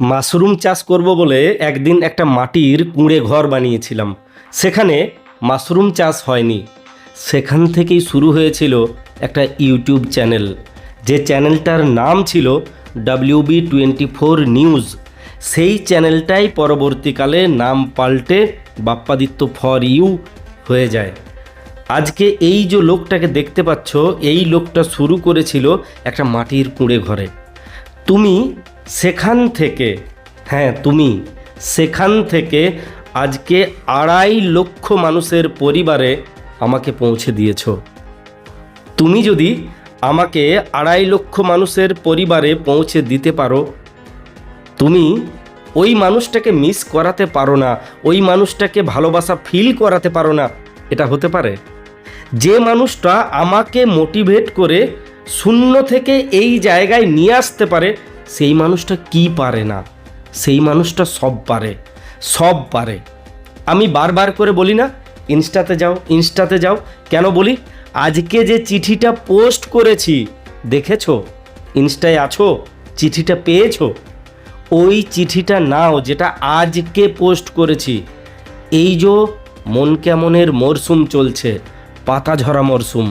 Mushroom চাষ করব বলে একদিন একটা মাটির কুঁড়ে ঘর বানিয়েছিলাম। সেখানে মাশরুম চাষ হয়নি। সেখান থেকেই শুরু হয়েছিল একটা ইউটিউব চ্যানেল। যে চ্যানেলটার নাম ছিল ডাব্লিউবি টোয়েন্টি ফোর নিউজ সেই চ্যানেলটাই পরবর্তীকালে নাম পাল্টে বাপ্পাদিত্য ফর ইউ হয়ে যায়। আজকে এই যে লোকটাকে দেখতে পাচ্ছ, এই লোকটা শুরু করেছিল একটা মাটির কুঁড়ে ঘরে। তুমি সেখান থেকে হ্যাঁ তুমি, সেখান থেকে আজকে আড়াই লক্ষ মানুষের পরিবারে আমাকে পৌঁছে দিয়েছ। তুমি যদি আমাকে আড়াই লক্ষ মানুষের পরিবারে পৌঁছে দিতে পারো, তুমি ওই মানুষটাকে মিস করাতে পারো না, ওই মানুষটাকে ভালোবাসা ফিল করাতে পারো না, এটা হতে পারে। যে মানুষটা আমাকে মোটিভেট করে শূন্য থেকে এই জায়গায় নিয়ে আসতে পারে সেই মানুষটা কি পারে না? সেই মানুষটা সব পারে সব পারে। আমি বারবার করে বলি না, ইনস্টাতে যাও ইনস্টাতে যাও। কেন বলি? আজকে যে চিঠিটা পোস্ট করেছি, দেখেছ? ইনস্টায় আছো? চিঠিটা পেয়েছ? ওই চিঠিটা নাও যেটা আজকে পোস্ট করেছি। এই যে মন কেমনের মরশুম চলছে, পাতা ঝরা মরশুম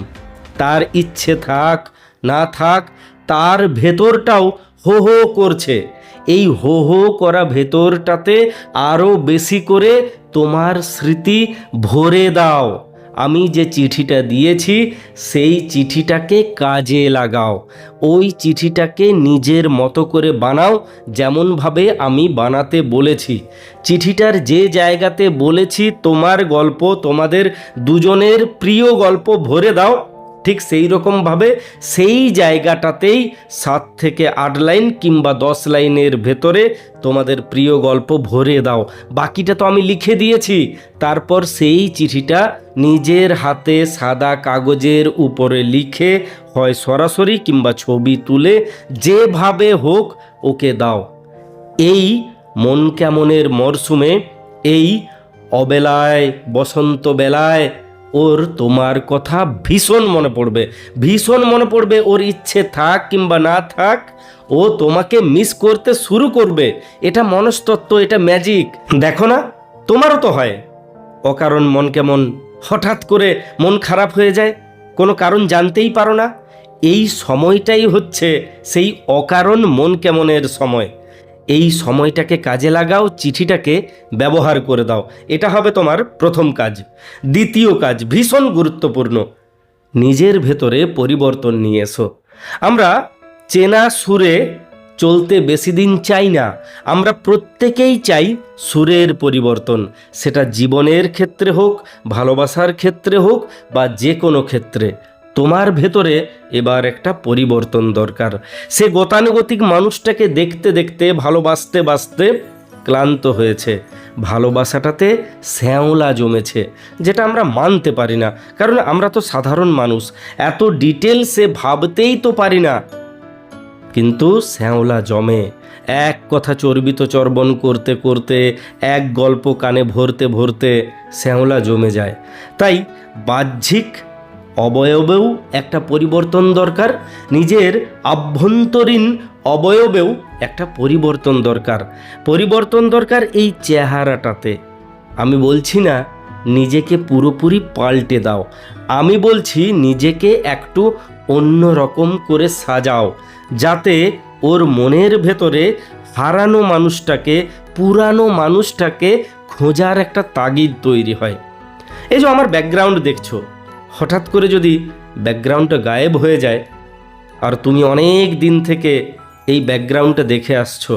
তার ইচ্ছে থাক, না থাক তার ভেতরটাও হো হো করছে। এই হো হো করা ভেতরটাতে আরও বেশি করে তোমার স্মৃতি ভরে দাও। আমি যে চিঠিটা দিয়েছি, সেই চিঠিটাকে কাজে লাগাও। ওই চিঠিটাকে নিজের মতো করে বানাও, যেমনভাবে আমি বানাতে বলেছি। চিঠিটার যে জায়গাতে বলেছি, তোমার গল্প, তোমাদের দুজনের প্রিয় গল্প ভরে দাও। ঠিক সেই রকমভাবে সেই জায়গাটাতেই সাত থেকে আট লাইন কিংবা দশ লাইনের ভেতরে তোমাদের প্রিয় গল্প ভরে দাও। বাকিটা তো আমি লিখে দিয়েছি। তারপর সেই চিঠিটা নিজের হাতে সাদা কাগজের উপরে লিখে হয় সরাসরি কিংবা ছবি তুলে যেভাবে হোক ওকে দাও। এই মন কেমনের মরশুমে এই অবেলায়, বসন্ত বেলায় ওর তোমার কথা ভীষণ মনে পড়বে। ভীষণ মনে পড়বে ওর ইচ্ছে থাক কিংবা না থাক, ও তোমাকে মিস করতে শুরু করবে। এটা মনস্তত্ত্ব, এটা ম্যাজিক দেখো না, তোমারও তো হয়। অকারণ মন কেমন হঠাৎ করে মন খারাপ হয়ে যায়, কোনো কারণ জানতেই পারো না। এই সময়টাই হচ্ছে সেই অকারণ মন কেমনের সময়। এই সময়টাকে কাজে লাগাও, চিঠিটাকে ব্যবহার করে দাও। এটা হবে তোমার প্রথম কাজ। দ্বিতীয় কাজ, ভীষণ গুরুত্বপূর্ণ। নিজের ভেতরে পরিবর্তন নিয়ে এসো। আমরা চেনা সুরে চলতে বেশি দিন চাই না। আমরা প্রত্যেকেই চাই সুরের পরিবর্তন। সেটা জীবনের ক্ষেত্রে হোক, ভালোবাসার ক্ষেত্রে হোক, বা যে কোনো ক্ষেত্রে। তোমার ভেতরে এবার একটা পরিবর্তন দরকার। সে গতানুগতিক মানুষটাকে দেখতে দেখতে, ভালোবাসতে বাসতে ক্লান্ত হয়েছে। ভালোবাসাটাতে শ্যাওলা জমেছে, যেটা আমরা মানতে পারি না। কারণ আমরা তো সাধারণ মানুষ, এত ডিটেলসে ভাবতেই তো পারি না। কিন্তু শ্যাওলা জমে। এক কথা চর্বিত চর্বণ করতে করতে, এক গল্প কানে ভরতে ভরতে শ্যাওলা জমে যায়। তাই বাহ্যিক অবয়বেও একটা পরিবর্তন দরকার। নিজের আভ্যন্তরীণ অবয়বেও একটা পরিবর্তন দরকার। পরিবর্তন দরকার এই চেহারাটাতে। আমি বলছি না, নিজেকে পুরোপুরি পাল্টে দাও। আমি বলছি নিজেকে একটু অন্য রকম করে সাজাও, যাতে ওর মনের ভেতরে হারানো মানুষটাকে, পুরানো মানুষটাকে খোঁজার একটা তাগিদ তৈরি হয়। এই যে আমার ব্যাকগ্রাউন্ড দেখছ হঠাৎ করে যদি ব্যাকগ্রাউন্ডটা গায়েব হয়ে যায়, আর তুমি অনেক দিন থেকে এই ব্যাকগ্রাউন্ডটা দেখে আসছো,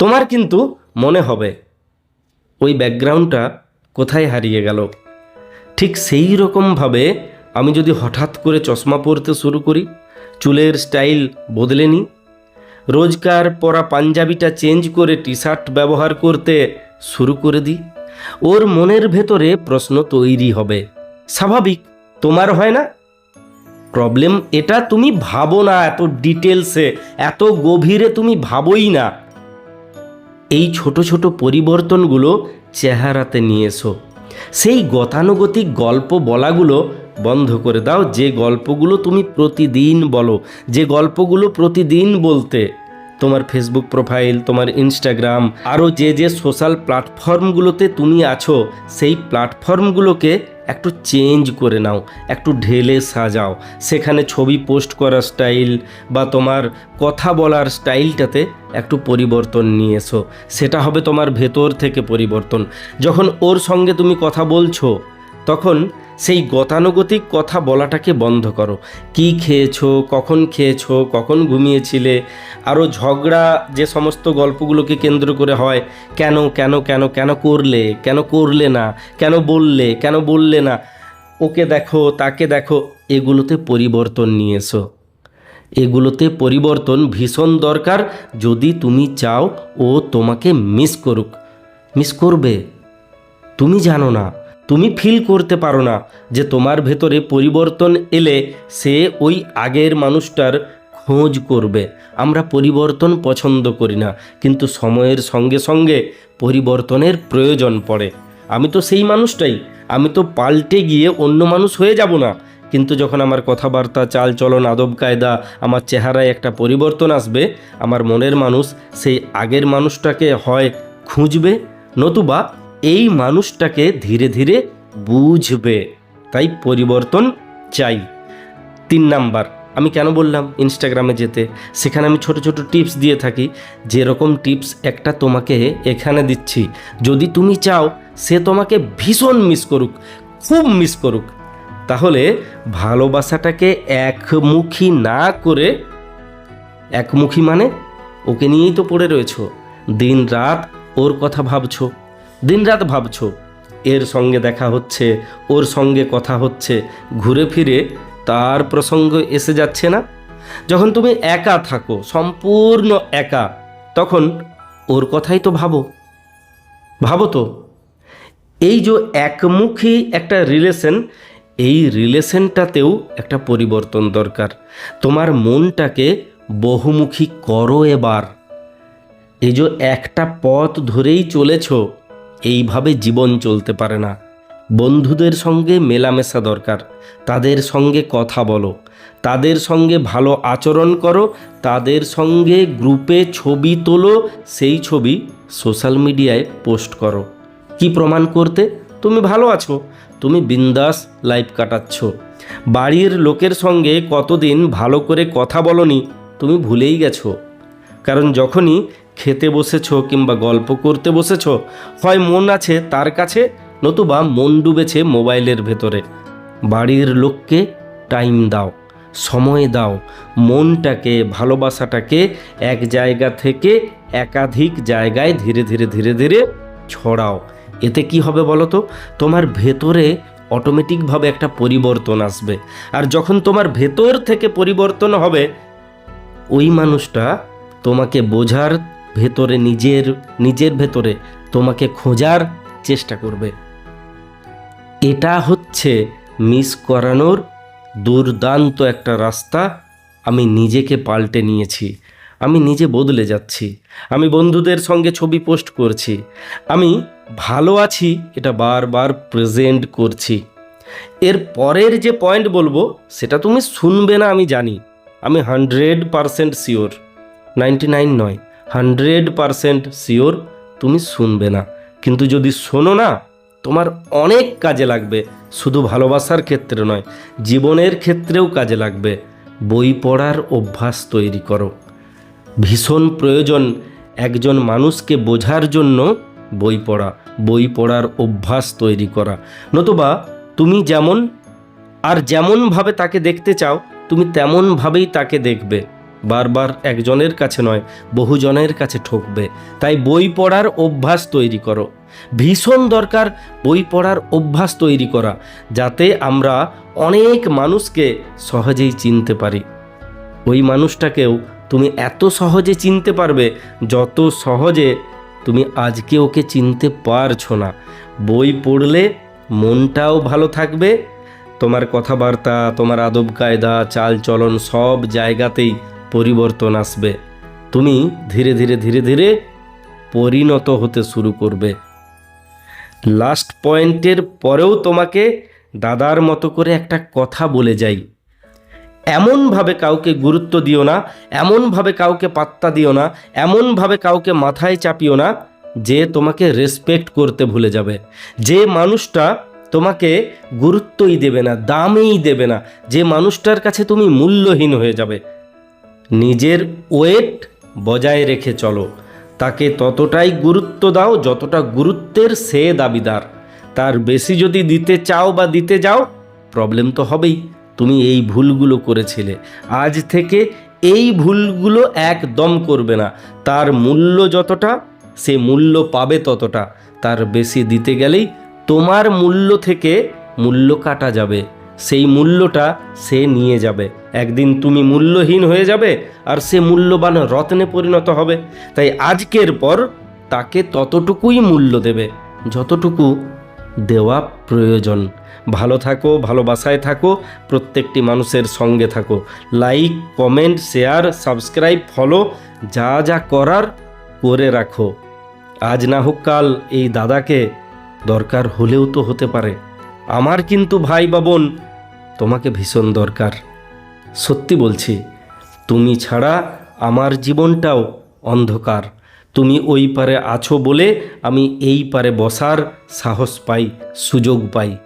তোমার কিন্তু মনে হবে ওই ব্যাকগ্রাউন্ডটা কোথায় হারিয়ে গেল। ঠিক সেই রকমভাবে আমি যদি হঠাৎ করে চশমা পরতে শুরু করি, চুলের স্টাইল বদলে নিই, রোজকার পরা পাঞ্জাবিটা চেঞ্জ করে টি শার্ট ব্যবহার করতে শুরু করে দিই, ওর মনের ভেতরে প্রশ্ন তৈরি হবে। স্বাভাবিক তোমার হয় না? প্রবলেম এটা তুমি ভাবো না এত ডিটেলসে এত গভীরে তুমি ভাবোই না। এই ছোট ছোট পরিবর্তনগুলো চেহারাতে নিয়ে এসো। সেই গতানুগতিক গল্প বলাগুলো বন্ধ করে দাও। যে গল্পগুলো তুমি প্রতিদিন বলো, যে গল্পগুলো প্রতিদিন বলতে, তোমার ফেসবুক প্রোফাইল তোমার ইনস্টাগ্রাম আরও যে যে সোশ্যাল প্ল্যাটফর্মগুলোতে তুমি আছো, সেই প্ল্যাটফর্মগুলোকে একটু চেঞ্জ করে নাও, একটু ঢেলে সাজাও। সেখানে ছবি পোস্ট করার স্টাইল বা তোমার কথা বলার স্টাইলটাতে একটু পরিবর্তন নিয়ে এসো। সেটা হবে তোমার ভেতর থেকে পরিবর্তন। যখন ওর সঙ্গে তুমি কথা বলছো, তখন সেই গতানুগতিক কথা বলাটাকে বন্ধ করো। কি খেয়েছো, কখন খেয়েছো, কখন ঘুমিয়েছিলে আরও ঝগড়া যে সমস্ত গল্পগুলোকে কেন্দ্র করে হয়, কেন কেন কেন কেন করলে কেন করলে না, কেন বললে কেন বললে না, ওকে দেখো, তাকে দেখো, এগুলোতে পরিবর্তন নিয়ে এসো। এগুলোতে পরিবর্তন ভীষণ দরকার, যদি তুমি চাও ও তোমাকে মিস করুক। মিস করবে? তুমি জানো না। তুমি ফিল করতে পারো না যে তোমার ভেতরে পরিবর্তন এলে সে ওই আগের মানুষটার খোঁজ করবে। আমরা পরিবর্তন পছন্দ করি না, কিন্তু সময়ের সঙ্গে সঙ্গে পরিবর্তনের প্রয়োজন পড়ে। আমি তো সেই মানুষটাই, আমি তো পাল্টে গিয়ে অন্য মানুষ হয়ে যাব না। কিন্তু যখন আমার কথাবার্তা, চালচলন, আদব কায়দা, আমার চেহারায় একটা পরিবর্তন আসবে, আমার মনের মানুষ সেই আগের মানুষটাকে হয় খুঁজবে, নতুবা এই মানুষটাকে ধীরে ধীরে বুঝবে। তাই পরিবর্তন চাই। তিন নাম্বার, আমি কেন বললাম ইনস্টাগ্রামে যেতে? সেখানে আমি ছোট ছোট টিপস দিয়ে থাকি। যেরকম টিপস একটা তোমাকে এখানে দিচ্ছি। যদি তুমি চাও সে তোমাকে ভীষণ মিস করুক, খুব মিস করুক। তাহলে ভালোবাসাটাকে একমুখী না করে, একমুখী মানে ওকে নিয়েই তো পড়ে রয়েছ। দিন রাত ওর কথা ভাবছ। দিন রাত ভাবছ, এর সঙ্গে দেখা হচ্ছে, ওর সঙ্গে কথা হচ্ছে, ঘুরে ফিরে তার প্রসঙ্গ এসে যাচ্ছে না? যখন তুমি একা থাকো, সম্পূর্ণ একা, তখন ওর কথাই তো ভাবো। ভাবো তো, এই যে একমুখী একটা রিলেশন এই রিলেশনটাতেও একটা পরিবর্তন দরকার। তোমার মনটাকে বহুমুখী করো এবার। এই যে একটা পথ ধরেই চলেছ এইভাবে জীবন চলতে পারে না। বন্ধুদের সঙ্গে মেলামেশা দরকার। তাদের সঙ্গে কথা বলো। তাদের সঙ্গে ভালো আচরণ করো। তাদের সঙ্গে গ্রুপে ছবি তোলো। সেই ছবি সোশ্যাল মিডিয়ায় পোস্ট করো। কি প্রমাণ করতে? তুমি ভালো আছো। তুমি বিন্দাস লাইফ কাটাচ্ছ। বাড়ির লোকের সঙ্গে কতদিন ভালো করে কথা বলনি, তুমি ভুলেই গেছো। কারণ যখনই খেতে বসেছো কিংবা গল্প করতে বসেছো? হয় মন আছে তার কাছে, নতুবা মন ডুবেছে মোবাইলের ভেতরে। বাড়ির লোককে টাইম দাও, সময় দাও, মনটাকে, ভালোবাসাটাকে এক জায়গা থেকে একাধিক জায়গায় ধীরে ধীরে ধীরে ধীরে ছড়াও। এতে কি হবে বলো তো তোমার ভেতরে অটোমেটিকভাবে একটা পরিবর্তন আসবে। আর যখন তোমার ভেতর থেকে পরিবর্তন হবে, ওই মানুষটা তোমাকে বোঝার ভেতরে নিজের নিজের ভেতরে তোমাকে খোঁজার চেষ্টা করবে। এটা হচ্ছে মিস করানোর দুর্দান্ত একটা রাস্তা আমি নিজেকে পাল্টে নিয়েছি। আমি নিজে বদলে যাচ্ছি। আমি বন্ধুদের সঙ্গে ছবি পোস্ট করছি। আমি ভালো আছি, এটা বারবার প্রেজেন্ট করছি। এর পরের যে পয়েন্ট বলব, সেটা তুমি শুনবে না আমি জানি। আমি hundred percent sure. Ninety nine নয়। হান্ড্রেড পারসেন্ট শিওর তুমি শুনবে না। কিন্তু যদি শোনো না, তোমার অনেক কাজে লাগবে। শুধু ভালোবাসার ক্ষেত্রে নয়, জীবনের ক্ষেত্রেও কাজে লাগবে। বই পড়ার অভ্যাস তৈরি করো। ভীষণ প্রয়োজন একজন মানুষকে বোঝার জন্য বই পড়া। বই পড়ার অভ্যাস তৈরি করা। নতুবা তুমি যেমন আর যেমনভাবে তাকে দেখতে চাও, তুমি তেমনভাবেই তাকে দেখবে। বারবার একজনের কাছে নয়, বহুজনের কাছে ঠকবে। তাই বই পড়ার অভ্যাস তৈরি করো। ভীষণ দরকার বই পড়ার অভ্যাস তৈরি করা, যাতে আমরা অনেক মানুষকে সহজেই চিনতে পারি। ওই মানুষটাকেও তুমি এত সহজে চিনতে পারবে, যত সহজে তুমি আজকে ওকে চিনতে পারছ না। বই পড়লে মনটাও ভালো থাকবে, তোমার কথাবার্তা, তোমার আদব কায়দা চাল চলন সব জায়গাতেই পরিবর্তন আসবে। তুমি ধীরে ধীরে ধীরে ধীরে পরিণত হতে শুরু করবে। লাস্ট পয়েন্টের পরেও তোমাকে দাদার মতো করে একটা কথা বলে যাই। এমনভাবে কাউকে গুরুত্ব দিও না, এমনভাবে কাউকে পাত্তা দিও না, এমনভাবে কাউকে মাথায় চাপিও না যে তোমাকে রেসপেক্ট করতে ভুলে যাবে। যে মানুষটা তোমাকে গুরুত্বই দেবে না, দামেই দেবে না, যে মানুষটার কাছে তুমি মূল্যহীন হয়ে যাবে। নিজের ওয়েট বজায় রেখে চলো। তাকে ততটাই গুরুত্ব দাও যতটা গুরুত্বের সে দাবিদার। তার বেশি যদি দিতে চাও বা দিতে যাও প্রবলেম তো হবেই। তুমি এই ভুলগুলো করেছিলে। আজ থেকে এই ভুলগুলো একদম করবে না। তার মূল্য যতটা, সে মূল্য পাবে ততটা। তার বেশি দিতে গেলেই তোমার মূল্য থেকে মূল্য কাটা যাবে। সেই মূল্যটা সে নিয়ে যাবে। একদিন তুমি মূল্যহীন হয়ে যাবে আর সে মূল্যবান রত্নে পরিণত হবে। তাই আজকের পর তাকে ততটুকুই মূল্য দেবে, যতটুকু দেওয়া প্রয়োজন। ভালো থাকো, ভালোবাসায় থাকো, প্রত্যেকটি মানুষের সঙ্গে থাকো। Like, comment, share, subscribe, follow যা যা করার করে রাখো। আজ না হোক কাল এই দাদাকে দরকার হলেও তো হতে পারে। আমার কিন্তু ভাই বা বোন, তোমাকে ভীষণ দরকার। সত্যি বলছি, তুমি ছাড়া আমার জীবনটাও অন্ধকার। তুমি ওই পারে আছো বলে আমি এই পারে বসার সাহস পাই, সুযোগ পাই।